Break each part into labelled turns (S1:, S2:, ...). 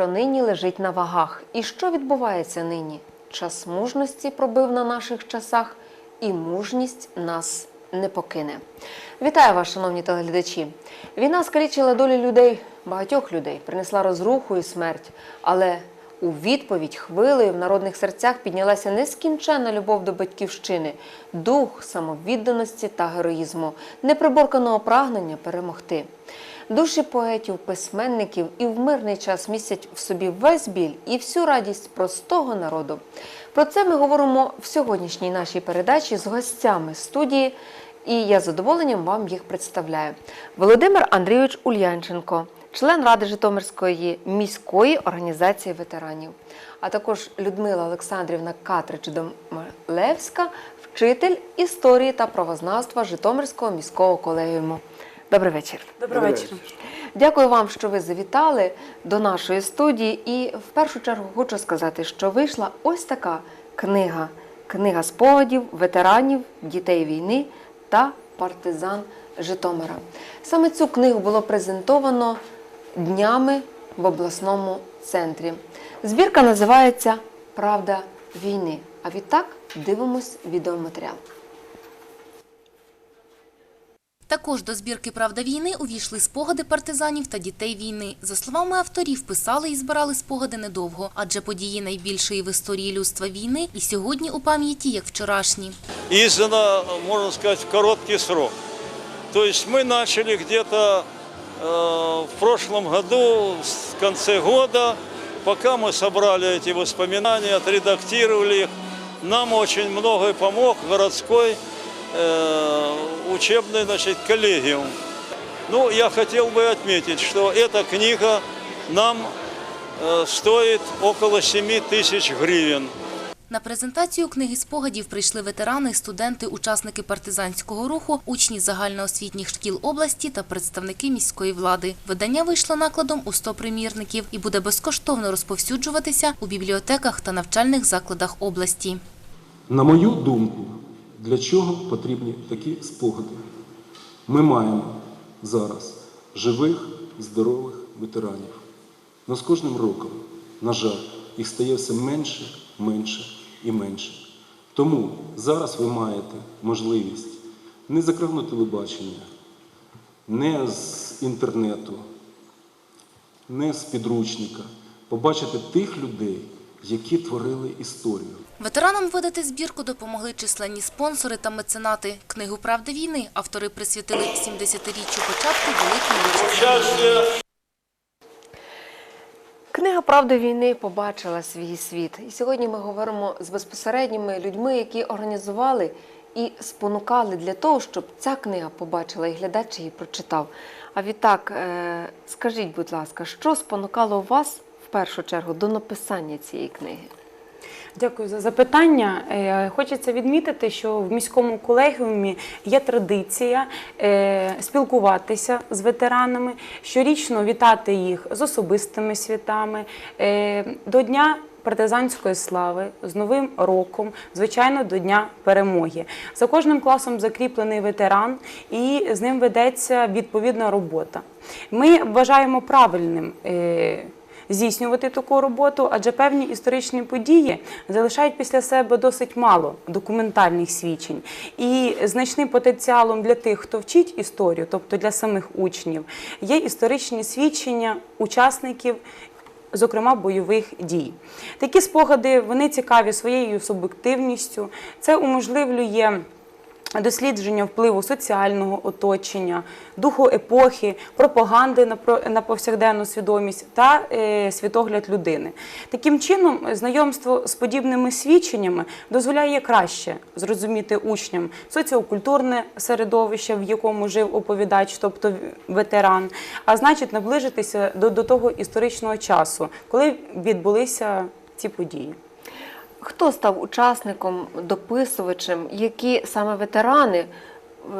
S1: Що нині лежить на вагах. І що відбувається нині? Час мужності пробив на наших часах, і мужність нас не покине. Вітаю вас, шановні телеглядачі. Війна скалічила долі людей, багатьох людей, принесла розруху і смерть. Але у відповідь хвилею в народних серцях піднялася нескінченна любов до батьківщини, дух самовідданості та героїзму, неприборканого прагнення перемогти. Душі поетів, письменників і в мирний час містять в собі весь біль і всю радість простого народу. Про це ми говоримо в сьогоднішній нашій передачі з гостями студії, і я з задоволенням вам їх представляю. Володимир Андрійович Ульянченко, член Ради Житомирської міської організації ветеранів, а також Людмила Олександрівна Катрич Домлевська, вчитель історії та правознавства Житомирського міського колегіуму. Добрий вечір.
S2: Добрий вечір.
S1: Дякую вам, що ви завітали до нашої студії. І в першу чергу хочу сказати, що вийшла ось така книга: книга спогадів ветеранів, дітей війни та партизан Житомира. Саме цю книгу було презентовано днями в обласному центрі. Збірка називається Правда війни. А відтак дивимось відеоматеріал.
S3: Також до збірки Правда війни увійшли спогади партизанів та дітей війни. За словами авторів, писали і збирали спогади недовго, адже події найбільшої в історії людства війни і сьогодні у пам'яті як вчорашні.
S4: издано, можно сказать, в короткий срок. То есть мы начали где-то э, в прошлом году, в конце года, пока мы собрали эти воспоминания, отредактировали их, нам очень многое помог городской э, учебный значит, коллегиум. Ну, я хотел бы отметить, что эта книга нам э, стоит около 7 тысяч гривен.
S3: На презентацію книги спогадів прийшли ветерани, студенти, учасники партизанського руху, учні загальноосвітніх шкіл області та представники міської влади. Видання вийшло накладом у 100 примірників і буде безкоштовно розповсюджуватися у бібліотеках та навчальних закладах області.
S5: На мою думку, для чого потрібні такі спогади? Ми маємо зараз живих, здорових ветеранів. Но з кожним роком, на жаль, їх стає все менше, менше і менше. Тому зараз ви маєте можливість не з телебачення, не з інтернету, не з підручника побачити тих людей, які творили історію.
S3: Ветеранам видати збірку допомогли численні спонсори та меценати. Книгу «Правда війни» автори присвятили 70-річчю початку Великої Вітчизняної.
S1: Книга Правда війни побачила свій світ. І сьогодні ми говоримо з безпосередніми людьми, які організували і спонукали для того, щоб ця книга побачила і глядач її прочитав. А відтак, е, скажіть, будь ласка, що спонукало вас першу чергу до написання цієї книги?
S2: Дякую за запитання. Е, Хочеться відмітити, що в міському колегіумі є традиція е, спілкуватися з ветеранами, щорічно вітати їх з особистими святами е, до Дня. Партизанської слави з Новим роком, звичайно, до Дня перемоги. За кожним класом закріплений ветеран, і з ним ведеться відповідна робота. Ми вважаємо правильним. Здійснювати таку роботу, адже певні історичні події залишають після себе досить мало документальних свідчень. І значним потенціалом для тих, хто вчить історію, тобто для самих учнів, є історичні свідчення учасників. Зокрема, бойових дій. Такі спогади вони цікаві своєю суб'єктивністю. Це уможливлює дослідження впливу соціального оточення, духу епохи, пропаганди на повсякденну свідомість та е, світогляд людини. Таким чином, знайомство з подібними свідченнями дозволяє краще зрозуміти учням соціокультурне середовище, в якому жив оповідач, тобто ветеран, а значить наближитися до, до того історичного часу, коли відбулися ці події.
S1: Хто став учасником, дописувачем, які саме ветерани,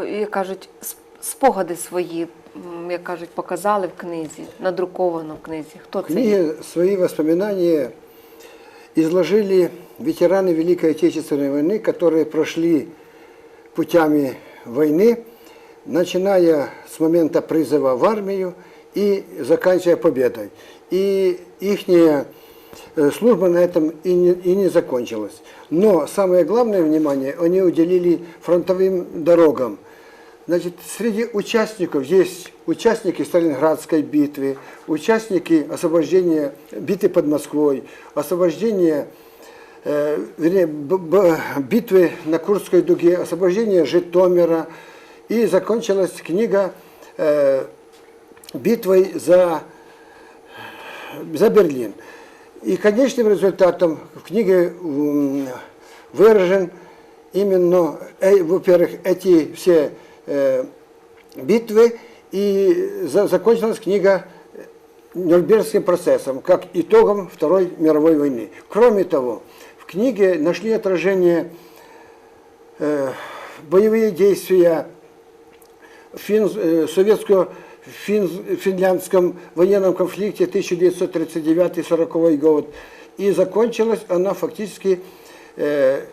S1: е, як кажуть, сп- спогади свої, м, як кажуть, показали в книзі, надруковано в книзі? Хто
S6: В
S1: це? є?
S6: книге свои воспоминания изложили ветераны Великой Отечественной войны, которые прошли путями войны, начиная с момента призыва в армию и заканчивая победой. И их служба на этом и не, и не закончилась. Но самое главное внимание они уделили фронтовым дорогам. Значит, среди участников есть участники Сталинградской битвы, участники освобождения битвы под Москвой, освобождения э, вернее, б- б- битвы на Курской дуге, освобождение Житомира. И закончилась книга э, битвой за, за Берлин. И конечным результатом в книге выражен именно, э, во-первых, эти все э, битвы, и за- закончилась книга Нюрнбергским процессом, как итогом Второй мировой войны. Кроме того, в книге нашли отражение э, боевые действия фин, э, советско-финляндском военном конфликте 1939-1940 год. И закончилась она фактически э,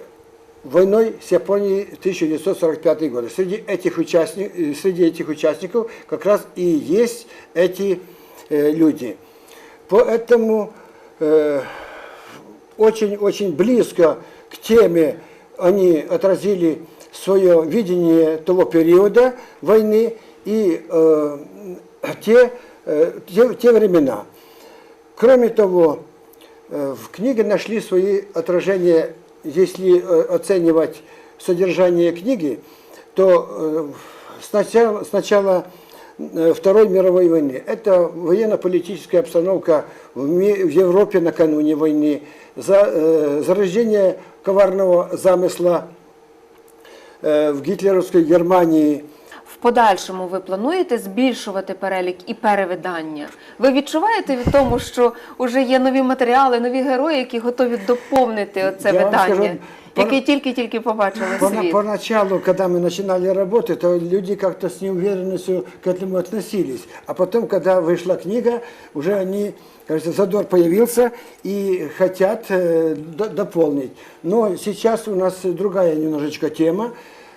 S6: войной с Японией 1945 года. Среди этих, участник, э, среди этих участников как раз и есть эти э, люди. Поэтому э, очень-очень близко к теме они отразили свое видение того периода войны и э, те, э, те, те времена. Кроме того, э, в книге нашли свои отражения, если э, оценивать содержание книги, то э, сначала, сначала э, Второй мировой войны. Это военно-политическая обстановка в, ми- в Европе накануне войны, за, э, зарождение коварного замысла э, в гитлеровской Германии.
S1: В подальшому ви плануєте збільшувати перелік і перевидання? Ви відчуваєте від тому, що вже є нові матеріали, нові герої, які готові доповнити оце
S6: Я вам
S1: видання,
S6: скажу,
S1: яке
S6: пора-
S1: тільки-тільки побачили
S6: Пона-
S1: світ?
S6: Поначалу, когда мы начинали работать, то люди как-то с неуверенностью к этому относились. А потом, когда вышла книга, уже они, кажется, задор появился и хотят э, до- дополнить. Но сейчас у нас другая немножечко тема.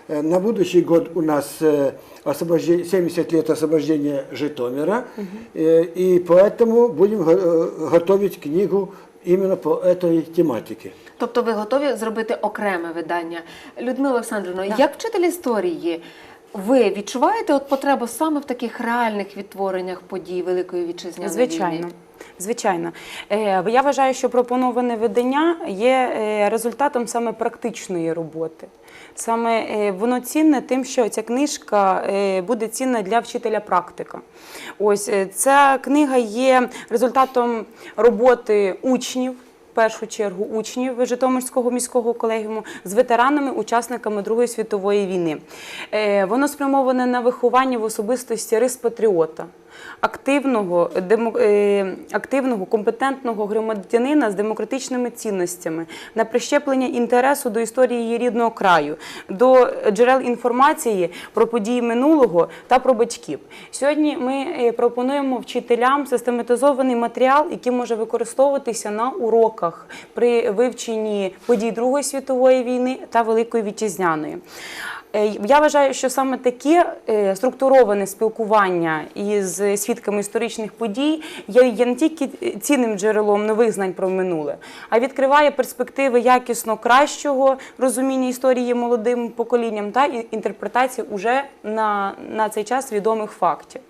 S6: Э, На будущий год у нас э, освобождение, 70 лет освобождения Житомира, Э, и поэтому будем го- э, готовить книгу именно по этой тематике.
S1: Тобто ви готові зробити окреме видання? Людмила Олександрівна, як вчитель історії, ви відчуваєте от потребу саме в таких реальних відтвореннях подій Великої вітчизняної
S2: Звичайно.
S1: війни?
S2: Звичайно, Е, я вважаю, що пропоноване видання є е, результатом саме практичної роботи. Саме е, воно цінне тим, що ця книжка е, буде цінна для вчителя практика. Ось е, ця книга є результатом роботи учнів. В першу чергу учнів Житомирського міського колегіуму з ветеранами, учасниками Другої світової війни. Воно спрямоване на виховання в особистості рис патріота, активного, демо- е, активного, компетентного громадянина з демократичними цінностями, на прищеплення інтересу до історії її рідного краю, до джерел інформації про події минулого та про батьків. Сьогодні ми е, пропонуємо вчителям систематизований матеріал, який може використовуватися на уроках при вивченні подій Другої світової війни та Великої вітчизняної. Е, Я вважаю, що саме таке е, структуроване спілкування із свідками історичних подій є, не тільки цінним джерелом нових знань про минуле, а відкриває перспективи якісно кращого розуміння історії молодим поколінням та інтерпретації уже на, на цей час відомих фактів.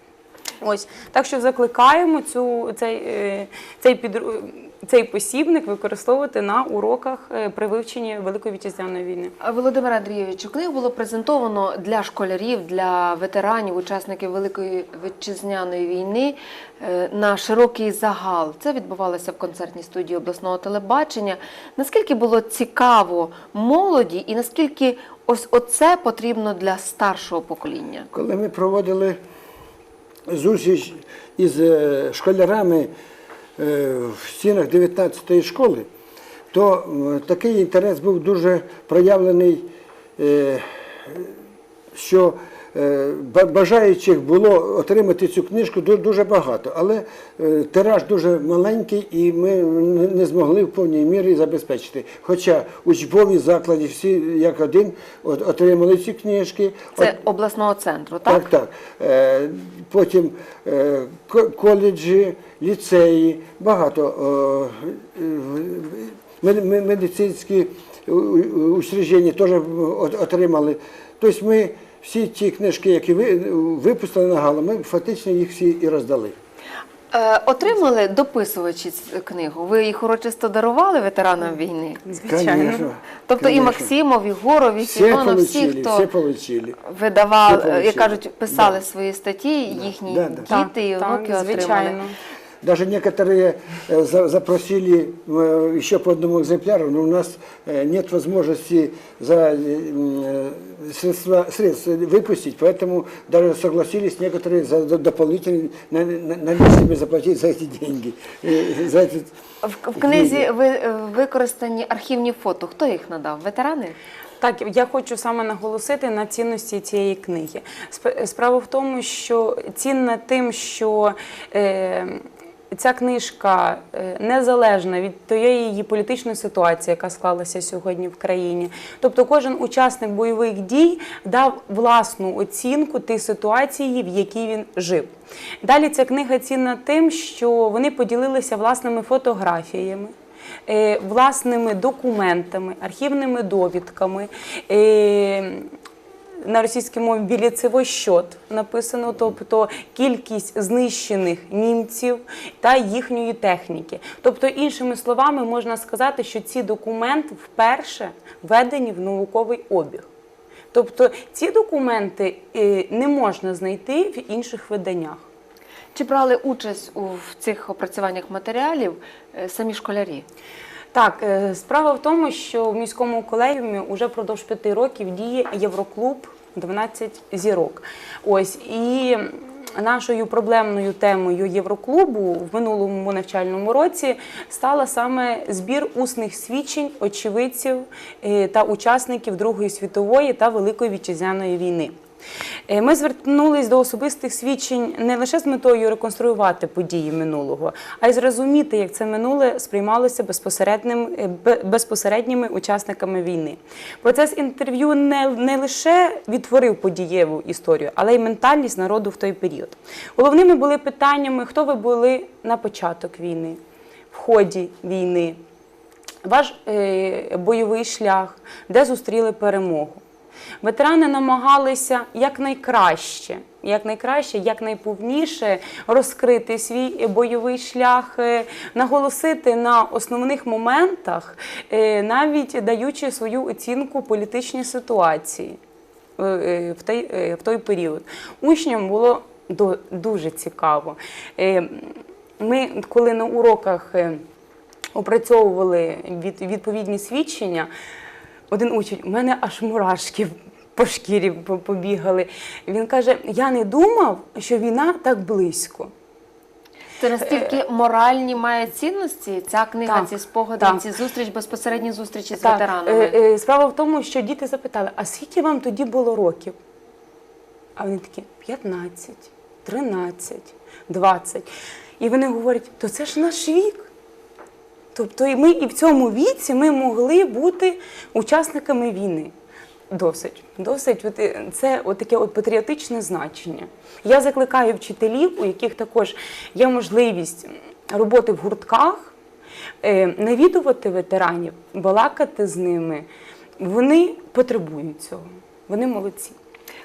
S2: Ось так що закликаємо цю цей, е, цей підру- цей посібник використовувати на уроках е, при вивченні Великої вітчизняної війни.
S1: Володимир Андрійович, книгу було презентовано для школярів, для ветеранів, учасників Великої вітчизняної війни е, на широкий загал. Це відбувалося в концертній студії обласного телебачення. Наскільки було цікаво молоді, і наскільки ось оце потрібно для старшого покоління?
S6: Коли ми проводили зустріч із е, школярами в стінах 19-ї школи, то е, такий інтерес був дуже проявлений, е, що е, бажаючих було отримати цю книжку дуже багато, але е, тираж дуже маленький і ми не змогли в повній мірі забезпечити. Хоча учбові заклади всі як один отримали ці книжки.
S1: Це обласного центру, так?
S6: Так, так. Е, Потім е, коледжі, ліцеї, багато е, е, мед- мед- медицинські учреждення теж отримали. Тобто ми всі ті книжки, які ви- випустили на галу, ми фактично їх всі і роздали.
S1: Е, отримали дописувачі книгу. Ви їх урочисто дарували ветеранам війни?
S2: Звичайно.
S6: Конечно,
S1: Тобто і
S6: конечно.
S1: Максимов, і Горов, і
S6: Всі
S1: Сімонов, всі,
S6: получили,
S1: хто
S6: всі получили.
S1: видавав,
S6: Всі
S1: е, як
S6: получили.
S1: кажуть, писали свої статті, їхні
S6: Да, да.
S1: діти і
S2: Так,
S1: онуки
S2: так,
S1: отримали.
S2: звичайно.
S6: Даже некоторые э, за- запросили э, еще по одному экземпляру, но у нас э, нет возможности за э, средства, средств выпустить, поэтому даже согласились некоторые за до- дополнительно на- на- наличными заплатить за эти деньги. э, За этот,
S1: В, в книзі ви, е, використані архівні фото. Хто їх надав? Ветерани?
S2: Так, я хочу саме наголосити на цінності цієї книги. Сп- Справа в тому, що цінна тим, що е, ця книжка е, незалежна від тієї її політичної ситуації, яка склалася сьогодні в країні. Тобто кожен учасник бойових дій дав власну оцінку тій ситуації, в якій він жив. Далі ця книга цінна тим, що вони поділилися власними фотографіями е, власними документами, архівними довідками. На російській мові біліцевий щот написано, тобто кількість знищених німців та їхньої техніки. Тобто, іншими словами, можна сказати, що ці документи вперше введені в науковий обіг. Тобто ці документи е, не можна знайти в інших виданнях.
S1: Чи брали участь у в цих опрацюваннях матеріалів е, самі школярі?
S2: Так, е, справа в тому, що в міському колегіумі вже впродовж п'яти років діє Євроклуб 12 зірок. Ось і нашою проблемною темою Євроклубу в минулому навчальному році стала саме збір усних свідчень очевидців е, та учасників Другої світової та Великої вітчизняної війни. Е, Ми звернулись до особистих свідчень не лише з метою реконструювати події минулого, а й зрозуміти, як це минуле сприймалося безпосередним, е, безпосередніми учасниками війни. Процес інтерв'ю не, не лише відтворив подієву історію, але й ментальність народу в той період. Головними були питаннями, хто ви були на початок війни, в ході війни, ваш е, бойовий шлях, де зустріли перемогу. Ветерани намагалися якнайкраще, якнайкраще, якнайповніше розкрити свій бойовий шлях, е, наголосити на основних моментах, е, навіть даючи свою оцінку політичній ситуації е, в той, в той період. Учням було дуже цікаво. Ми, коли на уроках опрацьовували відповідні свідчення, один учень, у мене аж мурашки по шкірі побігали. Він каже: Я не думав, що війна так близько.
S1: Це настільки моральні має цінності ця книга,
S2: Так,
S1: ці спогади,
S2: так.
S1: ці зустріч, безпосередні зустрічі з
S2: Так,
S1: ветеранами.
S2: е, е, Справа в тому, що діти запитали, а скільки вам тоді було років? А вони такі 15, 13, 20. І вони говорять, то це ж наш вік. Тобто ми і в цьому віці ми могли бути учасниками війни. Досить, досить. Е, це таке от патріотичне значення. Я закликаю вчителів, у яких також є можливість роботи в гуртках, е, навідувати ветеранів, балакати з ними. Вони потребують цього. Вони молодці.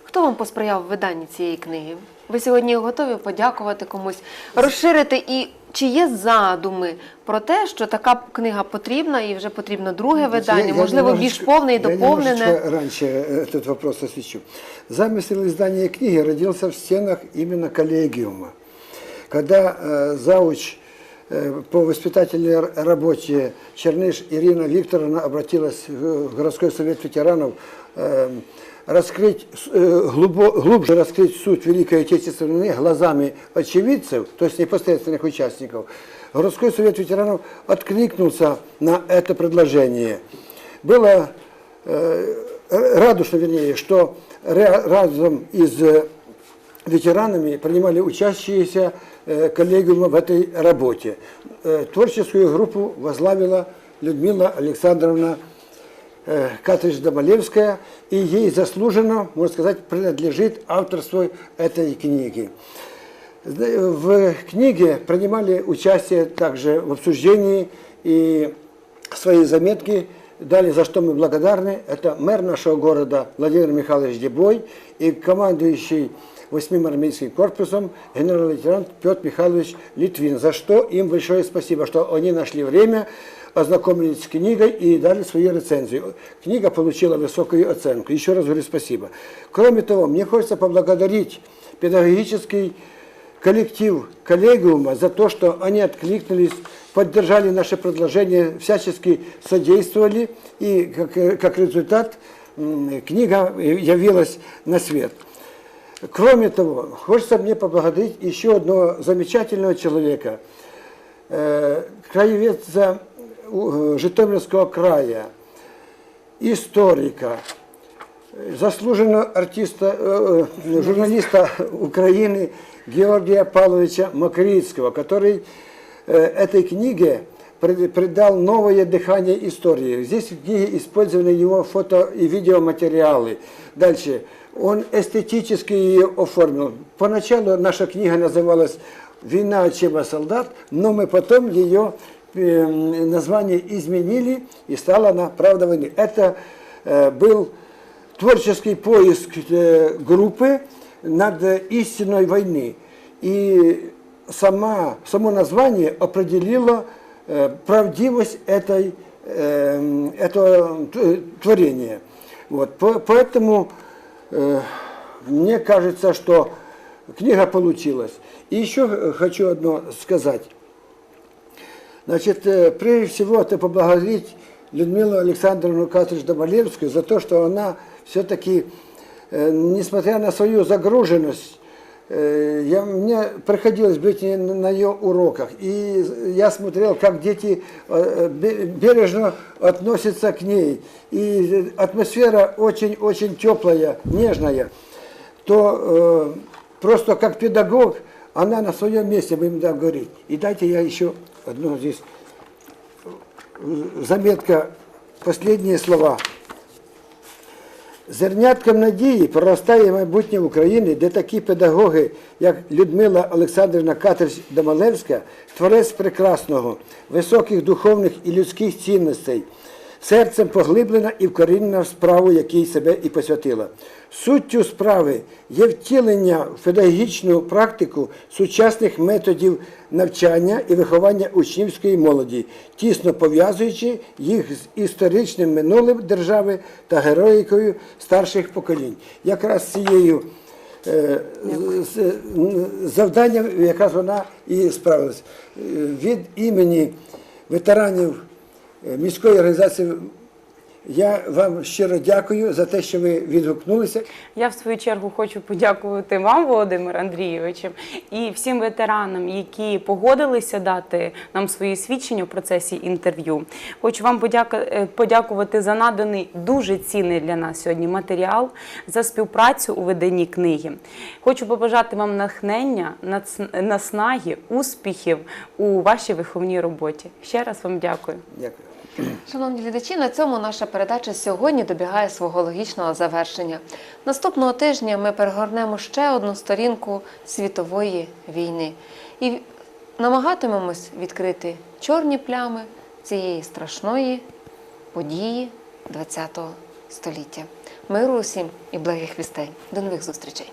S1: Хто вам посприяв в виданні цієї книги? Ви сьогодні готові подякувати комусь, розширити і чи є задуми про те, що така книга потрібна і вже потрібно друге видання,
S6: Я- я
S1: можливо, більш
S6: немножечко-
S1: повне і
S6: Я
S1: доповнене.
S6: немножечко раньше э, этот вопрос освещу. Замысел издания книги родился в стенах именно коллегиума. Когда э, зауч э, по воспитательной р- работе Черныш Ирина Викторовна обратилась в в городской совет ветеранов э, раскрыть, с- э, глубо- глубже раскрыть суть Великой Отечественной войны глазами очевидцев, то есть непосредственных участников, городской совет ветеранов откликнулся на это предложение. Было э, э, радостно, вернее, что ра- разом из э, ветеранами принимали учащиеся э, коллегиума в этой работе. Э, Творческую группу возглавила Людмила Александровна э, Катрич-Доболевская, и ей заслуженно, можно сказать, принадлежит авторство этой книги. В книге принимали участие также в обсуждении и свои заметки дали, за что мы благодарны. Это мэр нашего города Владимир Михайлович Дебой и командующий 8-м армейским корпусом генерал-лейтенант Петр Михайлович Литвин, за что им большое спасибо, что они нашли время, ознакомились с книгой и дали свою рецензию. Книга получила высокую оценку. Еще раз говорю спасибо. Кроме того, мне хочется поблагодарить педагогический коллектив коллегиума за то, что они откликнулись, поддержали наши предложения, всячески содействовали, и как, как результат книга явилась на свет. Кроме того, хочется мне поблагодарить еще одного замечательного человека, э, краеведца э, Житомирского края, историка, заслуженного артиста, э, э, журналиста Украины Георгия Павловича Макритского, который э, этой книге прид- придал новое дыхание истории. Здесь в книге использованы его фото и видеоматериалы. Дальше. Он эстетически ее оформил. Поначалу наша книга называлась «Война учеба солдат», но мы потом ее э, название изменили, и стала она «Правда войны». Это э, был творческий поиск э, группы над истиной войны. И сама, само название определило э, правдивость этой, э, этого творения. Вот. По- Поэтому мне кажется, что книга получилась. И еще хочу одно сказать. Значит, э, прежде всего, это поблагодарить Людмилу Александровну Катрич-Доболевскую за то, что она все-таки, э, несмотря на свою загруженность, э, я, мне приходилось быть на ее уроках, и я смотрел, как дети бе- бережно относятся к ней, и атмосфера очень-очень теплая, нежная, то просто как педагог она на своем месте, будем так говорить. И дайте я еще одну здесь э, заметка, последние слова. Зернятком надії проростає майбутнє України, де такі педагоги, як Людмила Олександрівна Катерч Домалевська, творець прекрасного, високих духовних і людських цінностей, серцем поглиблена і вкорінена в справу, якій себе і посвятила. Суттю справи є втілення в педагогічну практику сучасних методів навчання і виховання учнівської молоді, тісно пов'язуючи їх з історичним минулим держави та героїкою старших поколінь. Якраз цією е, завданням якраз вона і справилась. Е, Від імені ветеранів міської організації я вам щиро дякую за те, що ви відгукнулися.
S2: Я в свою чергу хочу подякувати вам, Володимир Андрійовичем, і всім ветеранам, які погодилися дати нам свої свідчення в процесі інтерв'ю. Хочу вам е, подякувати за наданий дуже цінний для нас сьогодні матеріал, за співпрацю у виданні книги. Хочу побажати вам натхнення, наснаги, успіхів у вашій виховній роботі. Ще раз вам дякую.
S6: Дякую.
S1: Шановні глядачі, на цьому наша передача сьогодні добігає свого логічного завершення. Наступного тижня ми перегорнемо ще одну сторінку світової війни і намагатимемось відкрити чорні плями цієї страшної події ХХ століття. Миру усім і благих вістей. До нових зустрічей!